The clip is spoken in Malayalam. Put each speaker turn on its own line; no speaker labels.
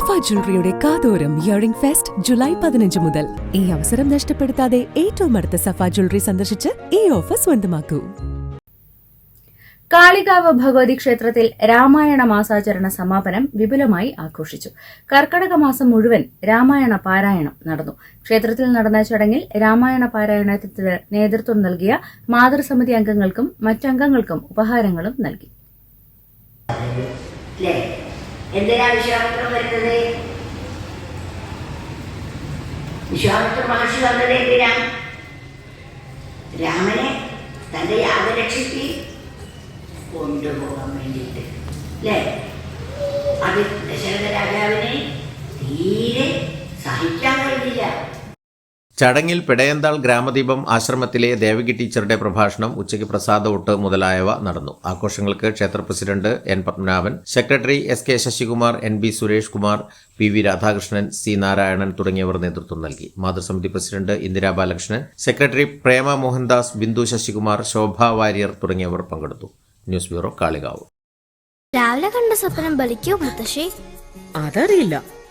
സഫ ജ്വല്ലറിയുടെ കാതോരം ഇയറിംഗ് ഫെസ്റ്റ് ജൂലൈ പതിനഞ്ച് മുതൽ. ഈ അവസരം നഷ്ടപ്പെടുത്താതെ ഏറ്റവും അടുത്ത സഫ ജ്വല്ലറി സന്ദർശിച്ച് ഈ ഓഫർ സ്വന്തമാക്കൂ.
കാളികാവ് ഭഗവതി ക്ഷേത്രത്തിൽ രാമായണ മാസാചരണ സമാപനം വിപുലമായി ആഘോഷിച്ചു. കർക്കടക മാസം മുഴുവൻ രാമായണ പാരായണം നടന്നു. ക്ഷേത്രത്തിൽ നടന്ന ചടങ്ങിൽ രാമായണ പാരായണത്തിന് നേതൃത്വം നൽകിയ മാതൃസമിതി അംഗങ്ങൾക്കും മറ്റംഗങ്ങൾക്കും ഉപഹാരങ്ങളും നൽകി.
എന്തിനാ വിശ്വാമിത്രം വരുന്നത്? വിശ്വാമിത്ര മഹർഷി വന്നത് എന്തിനാ? രാമനെ തന്റെ യാഗരക്ഷയ്ക്ക് കൊണ്ടുപോകാൻ വേണ്ടിയിട്ട്. അല്ലേ? അത് ദശരഥ രാജാവിനെ തീരെ സഹിക്കാൻ കഴിഞ്ഞില്ല.
ചടങ്ങിൽ പിടയന്താൾ ഗ്രാമദീപം ആശ്രമത്തിലെ ദേവകി ടീച്ചറുടെ പ്രഭാഷണം ഉച്ചയ്ക്ക് പ്രസാദവോട്ട് മുതലായവ നടന്നു. ആഘോഷങ്ങൾക്ക് ക്ഷേത്ര president N Padmanabhan secretary S K Sasikumar N B Suresh Kumar P V Radhakrishnan C Narayanan തുടങ്ങിയവർ നേതൃത്വം നൽകി. മാതൃസമിതി പ്രസിഡന്റ് ഇന്ദിരാ ബാലകൃഷ്ണൻ സെക്രട്ടറി പ്രേമ മോഹൻദാസ് ബിന്ദു ശശികുമാർ ശോഭ വാര്യർ തുടങ്ങിയവർ പങ്കെടുത്തു. News bureau Kalikavu.
രാവിലെ കണ്ട സ്വപ്നം ബലിക്കോ മുത്തശ്ശി?
അതറിയില്ല.